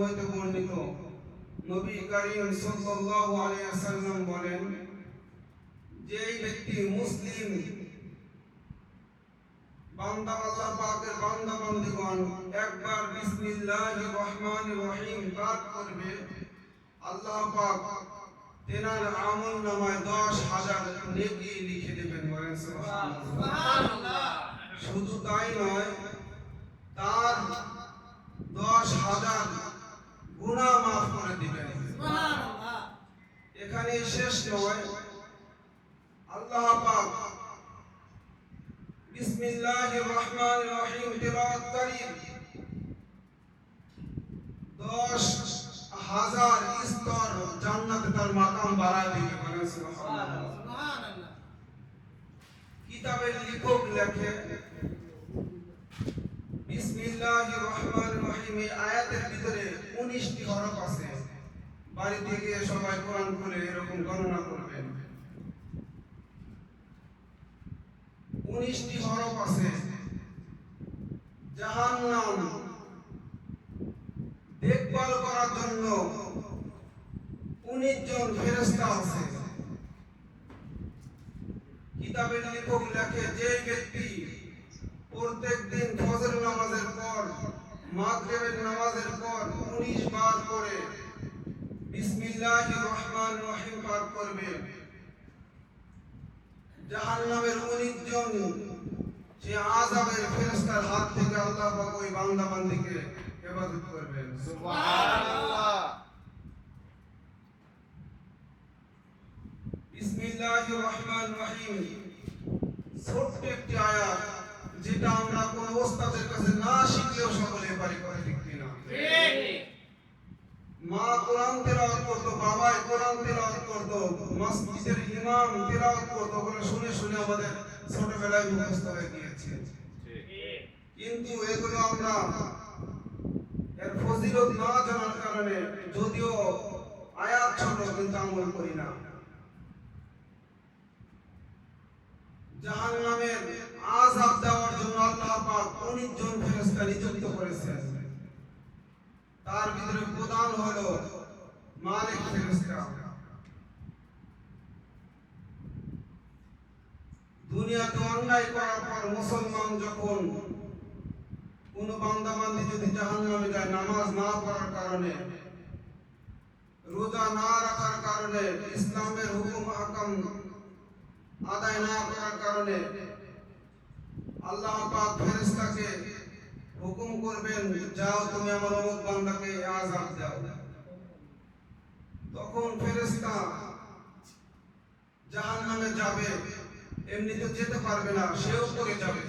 হইতে বর্ণিত। নবী করিম সাল্লাল্লাহু আলাইহি ওয়াসাল্লাম বলেন যে ব্যক্তি মুসলিম, বান্দা আল্লাহ পাকের বান্দা বান্দিগণ একবার বিসমিল্লাহির রহমানির রহিম পাঠ করবে, আল্লাহ পাক তেনার আমল নামায় দশ হাজার নেকি লিখে দেবেন বলেন শুধু তাই নয়, তার দশ হাজার গুনাহ মাফ করে দিবেন। এখানে শেষ নয় আল্লাহ পাক বিসমিল্লাহির রহমানির রহিম তেলাওয়াতকারী দশ হাজার স্তর জান্নাতে তার মাকাম বাড়ায় দিবে বলেন সুবহানাল্লাহ। কিতাবের লেখক লেখে বিসমিল্লাহির রহমানির রহিম আয়াতের 19টি হরফ আছে। বাড়ি থেকে সবাই কোরআন খুলে এরকম গণনা করবেন। 19টি হরফ আছে। জাহান্নাম। দেখভাল করার জন্য 19 জন ফেরেশতা আছে। কিতাবের লেখক লেখে, যে ব্যক্তি প্রত্যেক দিন ফজর নামাজের পর, মাগরিবের নামাজের পর 19 বার করে বিসমিল্লাহির রহমানির রহিম পাঠ করবে জাহান্নামের 19 জন সে আযাবের ফেরেশতার হাত থেকে আল্লাহ পাক ওই বান্দা বান্দিকে হেফাজত করবেন। সুবহানাল্লাহ। বিসমিল্লাহির রহমানির রহিম। ছোট্ট একটি আয়াত যেটা আমরা কোন ওস্তাদের কাছে না শিখলেও সকলে পারি করে ঠিক কিনা? মা কোরআন তেলাওয়াত করতো, বাবাই কোরআন তেলাওয়াত করতো, মসজিদের ইমাম তেলাওয়াত করতো শুনে শুনে আমাদের ছোটবেলায় মুখস্থ হয়ে গিয়েছে। কিন্তু এগুলো আমরা এর ফজিলত না জানার কারণে যদিও আয়াত ছোট, কিন্তু আমল করি না। দেওয়ার জন্য আল্লাহ পাক 19 জন ফেরেশতা নিযুক্ত করেছেন। তার ভিতরে প্রধান হলো মালিক ফেরেশতা দুনিয়াতে অন্যায় করার পর মুসলমান যখন কোন বান্দা বান্দি যদি জাহান্নামে যায়, নামাজ না পড়ার কারণে, রোজা না রাখার কারণে, ইসলামের হুকুম, হাকাম আদায় না করার কারণে, আল্লাহ পাক ফেরেশতাকে হুকুম করবেন, যাও তুমি আমার অমুক বান্দাকে আযাব দাও। তখন ফেরেশতা জাহান্নামে যাবে এমনি তো যেতে পারবে না, সেও পড়ে যাবে।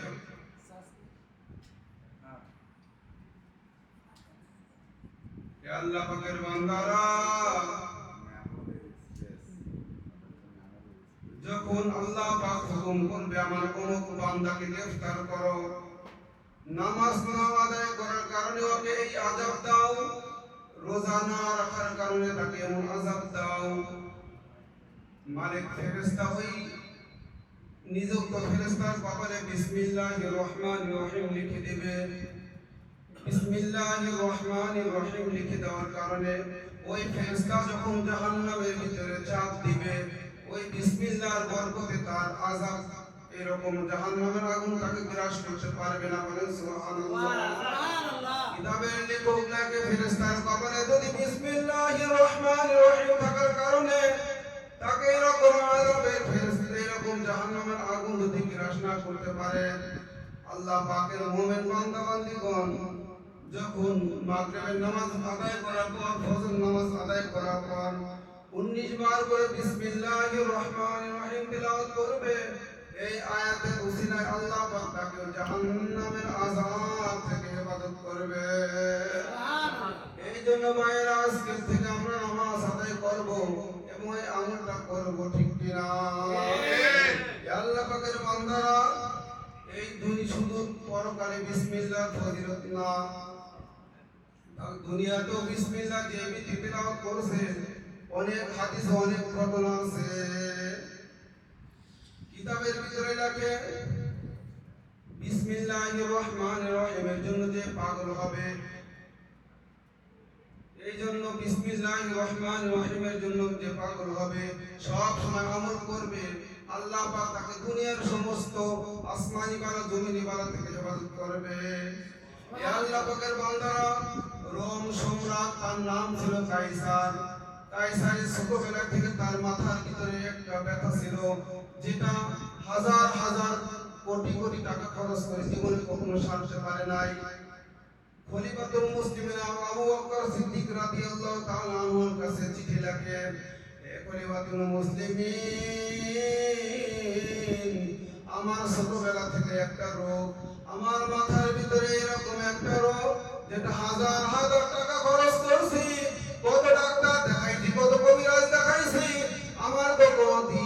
আল্লাহ পাকের বান্দারা, যখন আল্লাহ পাক হুকুম করবে, আমার অমুক বান্দাকে গ্রেফতার করো। নামাজ না আদায় করার কারণে ওকে এই আযাব দাও রোজা না রাখার কারণে তাকে এমন আযাব দাও মালিক ফেরেশতা ওই নিযুক্ত ফেরেশতার কপালে বিসমিল্লাহির রহমানির রহিম লিখে দিবে বিসমিল্লাহির রহমানির রহিম লিখে দেওয়ার কারণে ওই ফেরেশতা যখন জাহান্নামের ভিতরে চাপ দিবে ওই বিসমিল্লাহর বরকতে তার আযাব এরকম জাহান্নামের আগুন তাকে গ্রাস করতে পারবে না বলেন সুবহানাল্লাহ। কিতাবের লেখক লাগে ফেরেশতার কপালে যদি বিসমিল্লাহির রহমানির রহিম থাকার কারণে তাকে এরকম আযাবের ফেরেশতা এরকম জাহান্নামের আগুন যদি গ্রাস না করতে পারে আল্লাহ পাকের মুমিন বান্দা বান্দিগণ যখন মাগরিবের নামাজ আদায় করার পর ফজর নামাজ আদায় করার পর 19 বার করে বিসমিল্লাহির রহমানির রহিম তেলাওয়াত করবে এই আয়াতের উসিলায় আল্লাহ পাক জাহান্নামের আযাব থেকে হেফাজত করবে। এই জন্য মায়ের আজকে থেকে আমরা নামাজ আদায় করব এবং এই আমলটা করব ঠিক কিনা? আল্লাহ পাকের বান্দারা এই দুই শুধু পরকালে বিসমিল্লাহ ফজিলত না। দুনিয়াতেও বিসমিল্লাহ যে তেলাওয়াত করছে অনেক হাদিস অনেক ঘটনা আছে। কিতাবের ভিতরে লেখে বিসমিল্লাহির রহমানির রহিমের জন্য যে পাগল হবে। এই জন্য বিসমিল্লাহ রহমান রহিমের জন্য যে পাগল হবে, সব সময় আমল করবে। আল্লাহ পাক তাকে দুনিয়ার সমস্ত আসমানি বালা জমিনি বালা থেকে হেফাজত করবে। এ আল্লাহ পাকের বান্দারা, রোম সম্রাট, তার নাম ছিল কাইসার। কাইসারের ছোটবেলা থেকে তার মাথার ভিতরে একটা ব্যথা ছিল। যেটা হাজার হাজার কোটি কোটি টাকা খরচ করে জীবনে কখনো সারতে পারে নাই। খলিফাতুল মুসলিমিন আবু বকর সিদ্দিক রাদিয়াল্লাহু তাআলা আনহুর কাছে চিঠি খলিফাতুল মুসলিমিন, আমার ছোটবেলা থেকে একটা রোগ, আমার মাথার ভিতরে এরকম একটা রোগ যেটা হাজার হাজার টাকা খরচ করছি, কত ডাক্তার দেখাইছি, কত কবিরাজ দেখাইছি, আমার তো পারে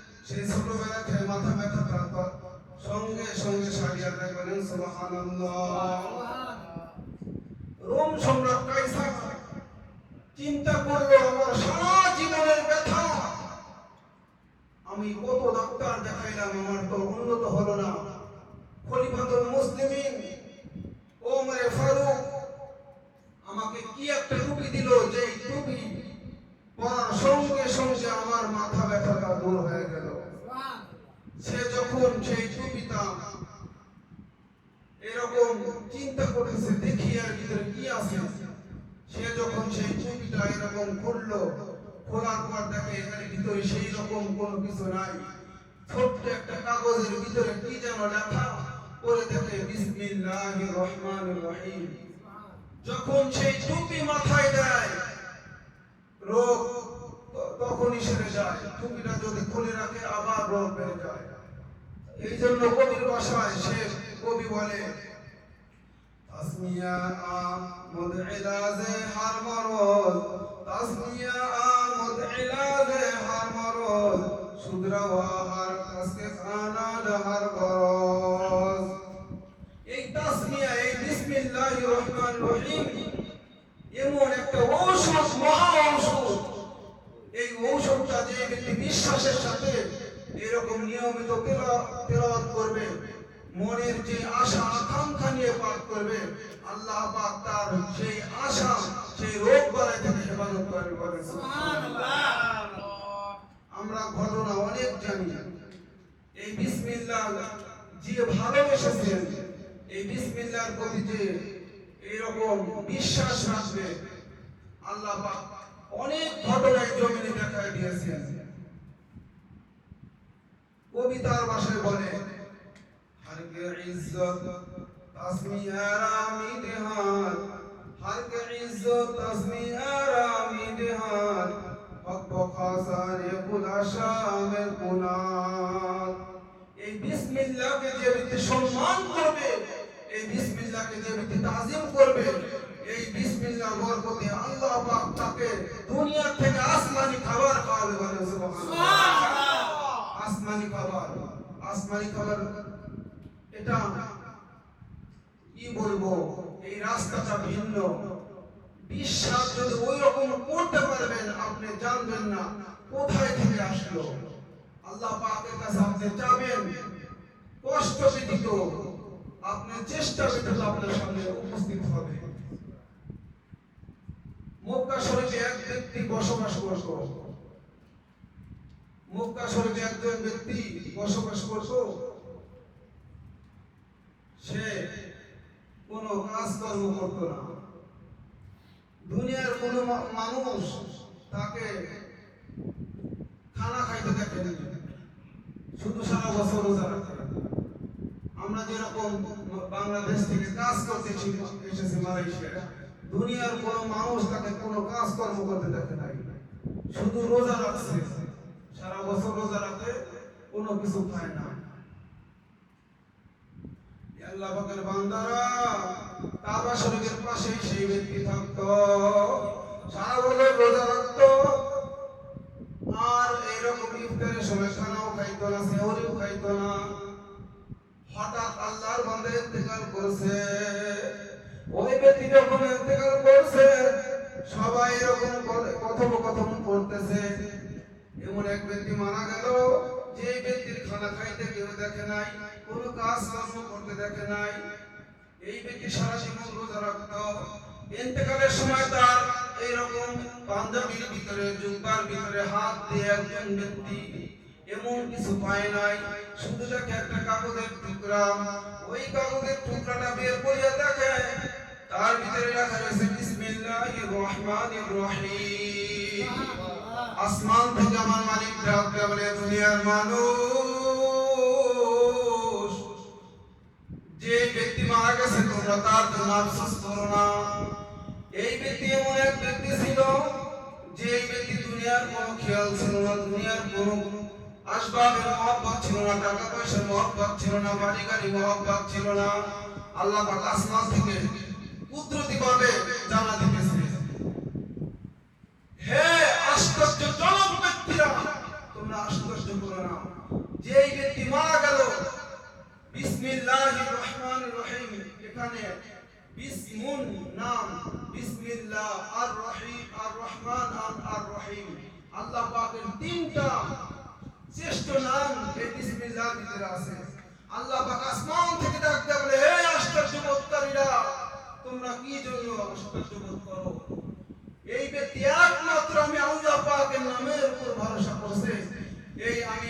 সেই ছোটবেলা থেকে মাথা ব্যথা তারপর সঙ্গে সঙ্গে সারিয়া দেয় বলেন সুবহানাল্লাহ। রোম সম্রাট কাইসার চিন্তা করল আমার সারা জীবনের ব্যথা আমি কত ডাক্তার দেখাইলাম আমার তো উন্নত হলো না খলিফাতুল মুসলিমিন ওমরে ফারুক আমাকে কি একটা টুপি দিল যে টুপি পরার সঙ্গে সঙ্গে আমার মাথা ব্যথাটা দূর হয়ে গেল সে যখন সেই টুপিটা এরকম চিন্তা করতেছে দেখি আর ভিতরে কি আছে? সে যখন সেই টুপিটা এরকম খুললো খোলার পর দেখে এখানে ভিতরে সেই রকম কোনো কিছু নাই। ছোট্ট একটা কাগজের ভিতরে কি যেন লেখা করে দেখে বিসমিল্লাহির রহমানির রহিম। যখন সেই টুপি মাথায় দেয়, রোগ তখনই সেরে যায়। টুপিটা যদি খুলে রাখে, আবার রোগ বেড়ে যায়। এই জন্য কবির ভাষায় সে কবি বলে ইলাজে হার মরদ, তাসমিয়া আমদ ইলাজে হার মরদ শুদ্রওয়া হার কাসকে খানাল হার গরজ এই তাসমিয়া, এই বিসমিল্লাহির রহমানির রহিম, এমন একটা মহা ঔষধ। এই ঔষধটা যে ব্যক্তি বিশ্বাসের সাথে এরকম নিয়মিত তেলা- তেলাওয়াত করবে মনের যে আশা আকাঙ্ক্ষা নিয়ে পাঠ করবে আল্লাহ পাক তার সেই আশা সেই রোগ বালাই থেকে হেফাজত করবে বলেন আমরা ঘটনা অনেক জানি। এই বিসমিল্লাহ যে ভালোবেসেছেন এই বিসমিল্লাহর প্রতি যে এরকম বিশ্বাস রাখবে আল্লাহ পাক অনেক ঘটনায় জমিনে দেখা দিয়েছেন। কবিতার ভাষায় বলে এই বিসমিল্লাহকে যে ব্যক্তি সম্মান করবে এই বিসমিল্লাহকে যে ব্যক্তি তাজিম করবে এই বিসমিল্লাহ বরকতে আল্লাহ পাক তাকে দুনিয়া থেকে আসমানি খাবার খাওয়াবে বলে সুবহানাল্লাহ। আসমানি খাবার আসমানি খাবার এটা কি বলব, এই রাস্তাটা ভিন্ন। বিশ্বাস যদি ওই রকম করতে পারবেন, আপনি জানবেন না কোথায় থেকে আসলো। আল্লাহ পাকের কাছে আপনি যাবেন, কষ্ট ব্যতীত আপনি চেষ্টা ব্যতীত আপনার সামনে উপস্থিত হবে। মক্কা শরীফে এক ব্যক্তি বসবাস করত। মক্কা শরীফে একজন ব্যক্তি বসবাস করত। সে কোনো কাজকর্ম করত না। দুনিয়ার কোনো মানুষ তাকে খানা খাইতে দেখেনি শুধু সারা বছর রোজা রাখতে আমরা যেরকম বাংলাদেশ থেকে কাজ করতে এসেছি মালয়েশিয়া। দুনিয়ার কোন মানুষ তাকে কোনো কাজ কর্ম করতে দেখে নাই। শুধু রোজা রাখছে। সারা বছর রোজা রাখে, কোনো কিছু খায় না। আল্লাহ সেই ব্যক্তি থাকতো। সারা খাইতো খাইতো না। হঠাৎ আল্লাহর বান্দা ইন্তেকাল করছে। ওই ব্যক্তি করছে, সবাই এরকম কথোপকথন করতেছে। এমন এক ব্যক্তি মারা গেল। যে ব্যক্তির খানা খাইতে কেউ দেখে নাই, কোনো কাজ কর্ম করতে দেখে নাই, এই ব্যক্তি সারা জীবন রোজা রাখত। ইন্তেকালের সময় তার এইরকম পাঞ্জাবির ভিতরে, জুব্বার ভিতরে হাত দিয়ে একজন ব্যক্তি এমন কিছু পায় নাই, শুধু দেখে একটা কাগজের টুকরা। ওই কাগজের টুকরাটা বের করিয়া দেখে তার ভিতরে লেখা রয়েছে, বিসমিল্লাহির রহমানির রহিম। আসমান থেকে আমার মালিক ডাক বলে, দুনিয়ার মানুষ, যে ব্যক্তি মারা গেছে তোমরা তার জন্য আফসোস করো না। এই ব্যক্তি এমন এক ব্যক্তি ছিল, যে ব্যক্তি দুনিয়ার কোনো খেয়াল ছিল না, দুনিয়ার কোনো আসবাবের মহব্বত ছিল না টাকা পয়সার মহব্বত ছিল না বাড়ি গাড়ি মহব্বত ছিল না। আল্লাহ পাক আসমান থেকে কুদরতি ভাবে জানা দিতেছে। হে আশ্চর্যজনক ব্যক্তিরা তোমরা আশ্চর্য করো না। যে ব্যক্তি মারা গেল, বিসমিল্লাহির রহমানির রহিম, এখানে বিসমুন নাম, বিসমিল্লাহ আর রহিম আর রহমান আর রহিম আল্লাহ পাকের তিনটা শ্রেষ্ঠ নাম এই বিসমিল্লাহর ভিতরে আছে। আল্লাহ পাক আসমান থেকে ডাকতে বলে, হে আশ্চর্যবোধকারীরা তোমরা কি জন্য আশ্চর্যবোধ করো? এই ব্যক্তি একমাত্র আমি আল্লাহ পাকের নামের উপর ভরসা করছে এই আমি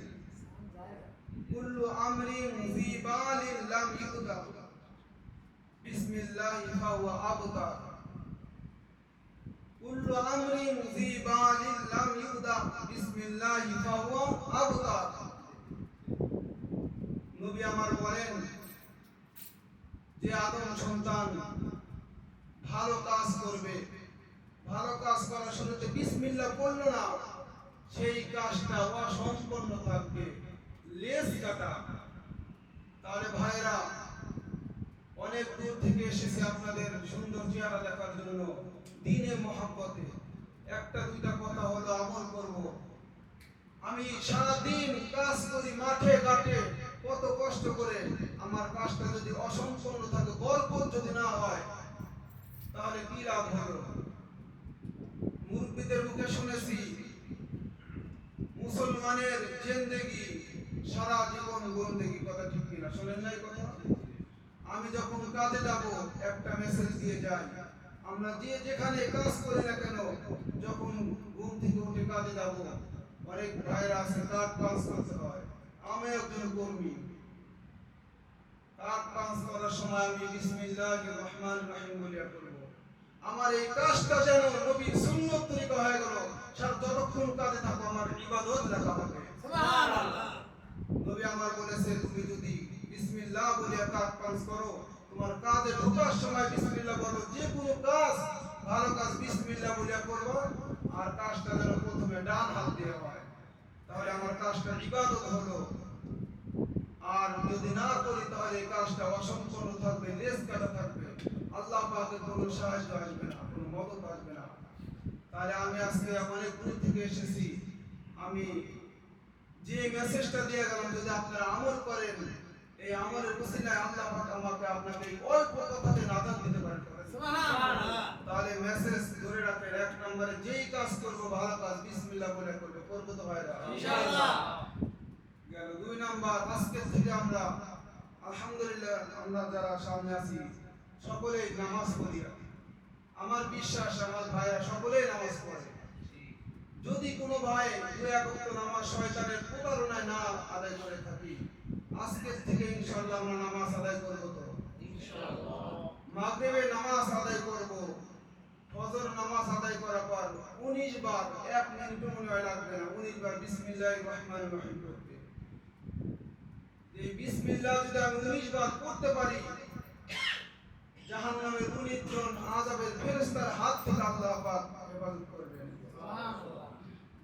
কুল্লু আমরিন ফি বালিন লাম ইউদা বিসমিল্লাহ ফাহুয়া আবতা কুল্লু আমরিন ফি বালিন লাম ইউদা বিসমিল্লাহ ফাহুয়া আবতা নবী আমার বলেন যে আদম সন্তান ভালো কাজ করবে, ভালো কাজ করার শুরুতে বিসমিল্লাহ পড়ল না, সেই কাজটা অসম্পন্ন থাকবে। কাটা। তাহলে ভাইরা অনেক দূর থেকে এসেছে আপনাদের সুন্দর চেহারা দেখার জন্য দিনে মহাব্বতে। একটা, দুইটা কথা হলো, আমল করব। আমি কাজ করি মাঠে, ঘাটে। কত কষ্ট করে আমার কাজটা যদি অসম্পূর্ণ থাকে, বরকত যদি না হয়, তাহলে কি লাভ হলো? মুরব্বীদের মুখে শুনেছি, মুসলমানের জিন্দেগি সারা জীবন বন্দেগি কথা ঠিক কিনা, শোনেন নাই কথা? আমি যখন কাজে যাব, একটা মেসেজ দিয়ে যাই। আমরা যে যেখানে কাজ করি না কেন, যখন ঘুম থেকে উঠে কাজে যাব, অনেক ভাইরা আছে কার্ড পাস করতে হয়। আমি একজন কর্মী। কার্ড পাস করার সময় আমি বিসমিল্লাহির রহমানির রহিম বলিয়া করব আমার এই কাজটা যেন নবীর সুন্নত তরিকা হয়ে গেল, সার যতক্ষণ কাজে থাকো, আমার ইবাদত রাখা হবে। নবী আমার বলেছে তুমি যদি বিসমিল্লাহ বলে কাজ পাস করো, তোমার কাজে ঢোকার সময় বিসমিল্লাহ বলো। যে কোনো কাজ, ভালো কাজ বিসমিল্লাহ বলে করব, আর কাজটা যেন প্রথমে ডান হাত দিয়ে হয়। তাহলে আমার কাজটা ইবাদত হলো। আর যদি না করি, তাহলে এই কাজটা অসম্পূর্ণ থাকবে লেস কাটা থাকবে। আল্লাহ পাকের কোনো সাহায্য আসবে না, কোনো মদত আসবে না। তাহলে আমি আজকে অনেক দূর থেকে এসেছি। আমি যে মেসেজটা দিয়ে গেলাম যদি আপনারা আমল করেন এই আমলের উসিলায় আল্লাহ পাক আমাকে আপনাকে অল্প কথাতে নাজাত দিতে পারেন। তাহলে মেসেজ ধরে রাখেন এক নম্বরে যেই কাজ করব ভালো কাজ বিসমিল্লাহ বলে করবে। করব তো ভাইরা। গেল দুই নাম্বার আজকের থেকে আমরা আলহামদুলিল্লাহ আমরা যারা সামনে আছি সকলেই নামাজ পড়ি। আমার বিশ্বাস আমার ভাইয়া সকলেই নামাজ পড়ে। যদি কোনো ভাই দু এক নামাজ শয়তানের প্রতারণায় না আদায় করে থাকি আজকের থেকে ইনশাআল্লাহ আমরা নামাজ আদায় করব তো। মাগরিবে নামাজ আদায় করব। ফজর নামাজ আদায় করার পর উনিশ বার এক মিনিট মনে হয় লাগবে না উনিশ বার বিসমিল্লাহ রহমান রহিম করতে। এই বিসমিল্লাহ যদি আমি উনিশ বার করতে পারি জাহান্নামের উনিশ জন আযাবের ফেরেশতার হাত থেকে আল্লাহ পাক হেফাজত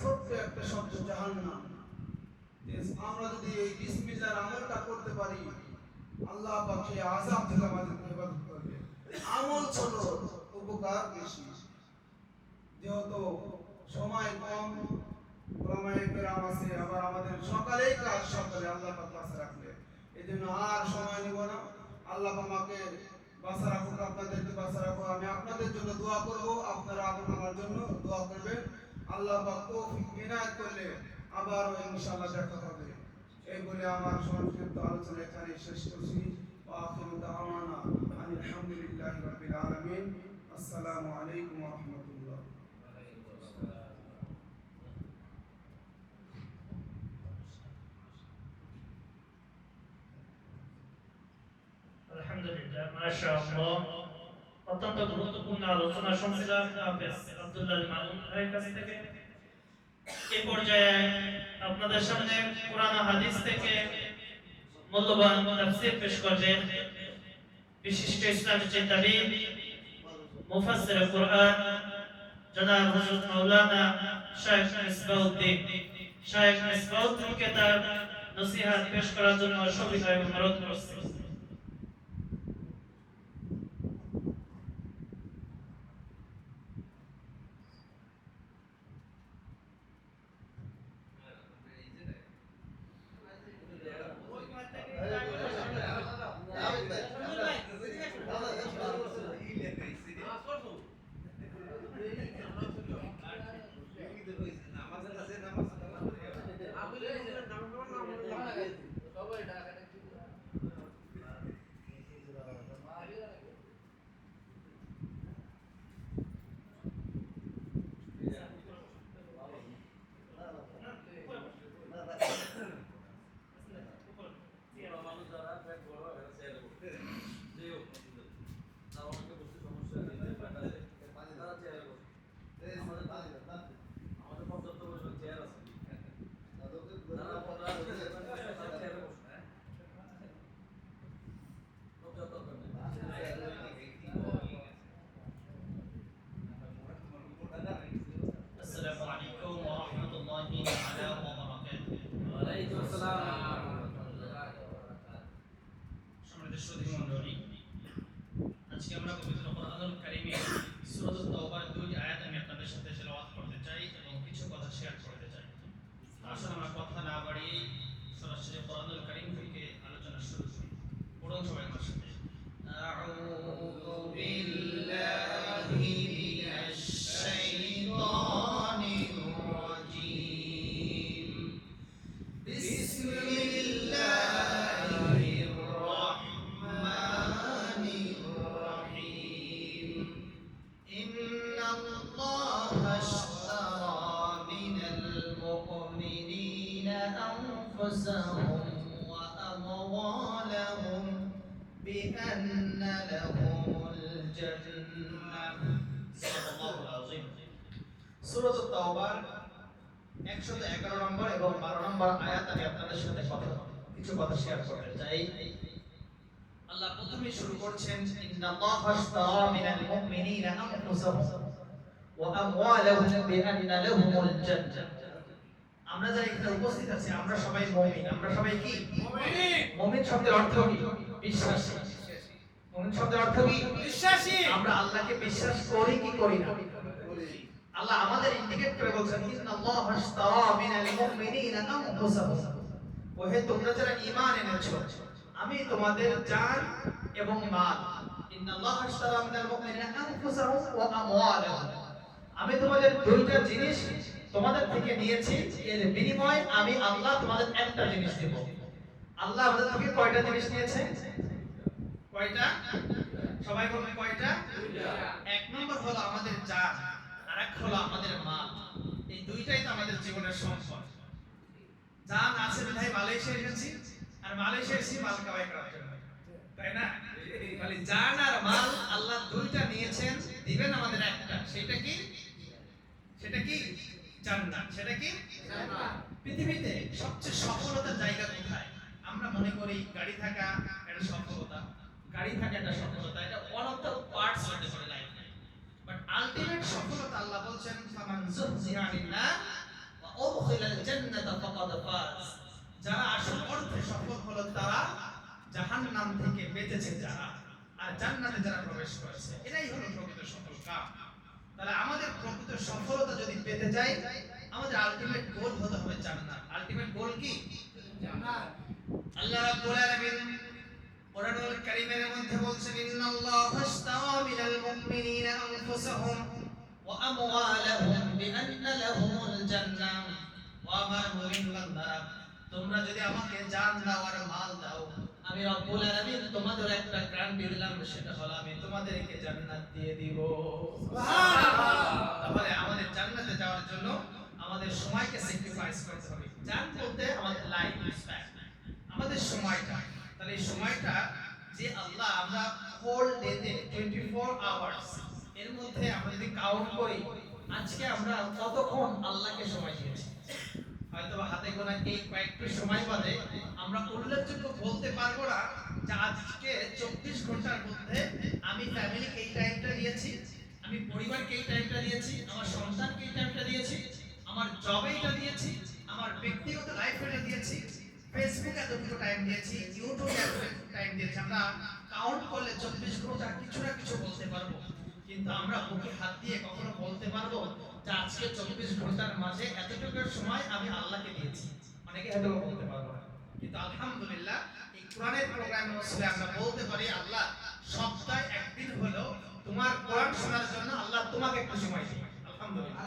ছোট্ট একটা শব্দ জাহান্নাম। আমরা যদি এই বিসমিল্লাহর আমলটা করতে পারি আল্লাহ পাক আযাব থেকে আমাদের হেফাজত করবে। আমল ছোট উপকার বেশি। যেহেতু সময় কম কেরাম আছে আবার আমাদের সকালেই কাজ সকালে আল্লাহ পাক বাসা রাখলে এই জন্য আর সময় নিব না। আল্লাহ আমাকে বাসা রাখুক আপনাদেরকে বাসা রাখুক। আমি আপনাদের জন্য দোয়া করব আপনারা আমার জন্য দোয়া করবেন। আল্লাহ পাক তৌফিক ইনায়াত করলে আবারও ইনশাআল্লাহ দেখা হবে এই বলে আমার সংক্ষিপ্ত আলোচনা এখানে শেষ করছি وآخر دعوانا أن الحمد لله رب العالمين السلام عليكم ورحمة الله আলহামদুলিল্লাহ মাশাআল্লাহ অত্যন্ত গুরুত্বপূর্ণ আলোচনা শুনছিলাম হাফেজ আব্দুল্লাহ মামুন ভাইয়ের কাছ থেকে। এই পর্যায়ে আপনাদের সামনে কোরআন হাদিস থেকে মূল্যবান পেশ করবেন বিশিষ্ট ইসলামী চিন্তাবিদ মুফাসসির কোরআন জনাব হযরত মাওলানা শাইখ মিসবাউদ্দিন। শাইখ মিসবাউদ্দিনকে তার নসিহত পেশ করার জন্য সবিনয় অনুরোধ করছি সম্মানিত সুধী মণ্ডলী আজকে আমরা الله اشترى من المؤمنين أنفسهم وأموالهم بأن لهم الجنة صدق الله العظيم সূরাত তাওবার 111 নম্বর এবং 12 নম্বর আয়াত আমি আপনাদের সাথে কথা কিছু কথা শেয়ার করতে চাই আল্লাহ প্রথমে শুরু করছেন ইন্নাল্লাহ আশতারা মিনাল মুমিনিনা আনফুসাহুম জান্নাহ আমরা যারা এখানে উপস্থিত আছি আমরা সবাই মুমিন। আমরা সবাই কি? মুমিন। মুমিন শব্দের অর্থ কি? বিশ্বাসী। মুমিন শব্দের অর্থ কি? বিশ্বাসী। আমরা আল্লাহকে বিশ্বাস করি কি করি না? আল্লাহ আমাদের ইন্ডিকেট করে বলছেন ইন্নাল্লাহ আশতারা মিনাল মুমিনিনা আনফুসাহুম। ওহে তোমরা যারা ঈমান এনেছো আমি তোমাদের জান এবং মাল। ইন্নাল্লাহা আশতারা মিনাল মুমিনিনা আনফুসাহুম ওয়া আমওয়ালাহুম। আমি তোমাদের দুইটা জিনিস তোমাদের থেকে নিয়েছি। এর বিনিময়ে আমি আল্লাহ তোমাদের একটা জিনিস দেব। আল্লাহ আমাদের থেকে কয়টা জিনিস নিয়েছে? কয়টা? সবাই বলবে কয়টা? এক নম্বর হলো আমাদের জান আর এক হলো আমাদের মা। এই দুইটাই তো আমাদের জীবনের সম্পদ। জান আছে বিধায় মালয়েশিয়া এসেছি, আর মালয়েশিয়া এসেছি মাল কামাই করার জন্য। তাই না? মানে জান আর মাল আল্লাহ দুইটা নিয়েছেন, দিবেন আমাদের একটা। সেটা কি? সেটা কি? জান্নাত। সেটা কি? পৃথিবীতে সবচেয়ে সফলতার জায়গা কোথায়? আমরা মনে করি গাড়ি থাকা একটা সফলতা। গাড়ি থাকা একটা সফলতা। এটা ওয়ান অফ দ্য পার্টস হতে পারে লাইফে বাট আলটিমেট সফলতা আল্লাহ বলছেন, ফামান যুহজিহা আনিন ওয়া উদখিলাল জান্নাতা ফাকাদ ফাজ। যারা আসল অর্থে সফল হলো, তারা জাহান্নাম থেকে বেঁচেছে যারা। আর জান্নাতে যারা প্রবেশ করেছে এটাই হলো প্রকৃত সফল কাম। তাহলে আমাদের প্রকৃত সফলতা যদি পেতে চাই, আমাদের আলটিমেট গোল হতে হবে জান্নাত। আলটিমেট গোল কি? জান্নাত। আল্লাহ রাব্বুল আলামিন কোরআনুল কারীমের মধ্যে বলছেন, ইন্নাল্লাহা আশতারা মিনাল মুমিনিনা আনফুসাহুম ওয়া আমওয়ালাহুম বিআন্না লাহুমুল জান্নাহ। ওয়া আমার মুমিন বান্দারা তোমরা যদি আমাকে জান দাও আর মাল দাও আমি রব্বুল আলামিন তোমাদের একটা গ্যারান্টি দিলাম সেটা হলো আমি তোমাদেরকে জান্নাত দিয়ে দিব। তাহলে আমাদের জান্নাতে যাওয়ার জন্য আমাদের সময়কে স্যাক্রিফাইস করতে হবে। জান বলতে আমাদের লাইফ স্প্যান আমাদের সময়টা। তাহলে এই সময়টা যে আল্লাহ আমরা হোল ডেতে 24 আওয়ার্স এর মধ্যে আমরা যদি কাউন্ট করি আজকে আমরা কতক্ষণ আল্লাহকে সময় দিয়েছি? হয়তো হাতে গোনা এই কয়েকটি সময় বাদে আমরা উল্লেখযোগ্য বলতে পারব না যে আজকে চব্বিশ ঘণ্টার মধ্যে আমি ফ্যামিলিকে এই টাইমটা দিয়েছি, আমি পরিবারকে এই টাইমটা দিয়েছি, আমার সন্তানকে এই টাইমটা দিয়েছি, আমার জবে এটা দিয়েছি, আমার ব্যক্তিগত লাইফে এটা দিয়েছি ফেসবুকে এতটুকু টাইম দিয়েছি ইউটিউবে এতটুকু টাইম দিয়েছি। আমরা কাউন্ট করলে চব্বিশ ঘণ্টা কিছু না কিছু বলতে পারব। কিন্তু আমরা বুকে হাত দিয়ে কখনো বলতে পারব যে আজকে চব্বিশ ঘণ্টার মাঝে এতটুকু সময় আমি আল্লাহকে দিয়েছি। অনেকে হয়তো বলতে পারব না। কিন্তু আলহামদুলিল্লাহ এই কোরআনের প্রোগ্রামে বসলে আমরা বলতে পারি আল্লাহ সপ্তাহে একদিন হলো তোমার কোরআন শোনার জন্য আল্লাহ তোমাকে একটু সময় দিই আলহামদুলিল্লাহ।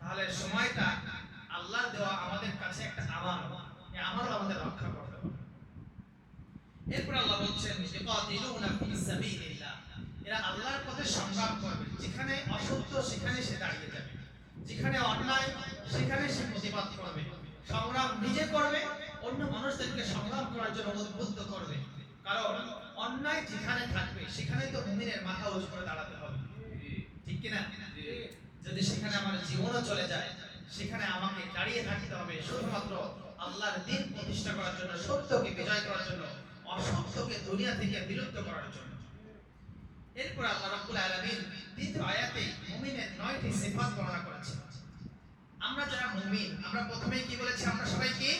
তাহলে সময়টা আল্লাহ দেওয়া আমাদের কাছে একটা আমানত এই আমানত আমাদের রক্ষা করতে হবে। এরপর আল্লাহ বলছেন ইকাতিলুনা ফি সাবিলিল্লাহ। এরা আল্লাহর পথে সংগ্রাম করবে। যেখানে অসত্য, সেখানে সে দাঁড়িয়ে যাবে। যেখানে অন্যায়, সেখানে সে প্রতিবাদ করবে। সংগ্রাম নিজে করবে, অন্য মানুষদেরকে সংগ্রাম করার জন্য উদ্বুদ্ধ করবে। কারণ অন্যায় যেখানে থাকবে সেখানে তো মুমিনের মাথা উঁচু করে দাঁড়াতে হবে। ঠিক কিনা? যদি সেখানে আমার জীবনও চলে যায়, সেখানে আমাকে দাঁড়িয়ে থাকতে হবে শুধুমাত্র আল্লাহর দিন প্রতিষ্ঠা করার জন্য, সত্যকে বিজয় করার জন্য, অসত্যকে দুনিয়া থেকে বিলুপ্ত করার জন্য। এরপর আল্লাহ রাব্বুল আলামিন দ্বিতীয় আয়াতে মুমিনের নয়টি সিফাত বর্ণনা করেছেন। আমরা যারা মুমিন, আমরা প্রথমেই কি বলেছি? আমরা সবাই কি?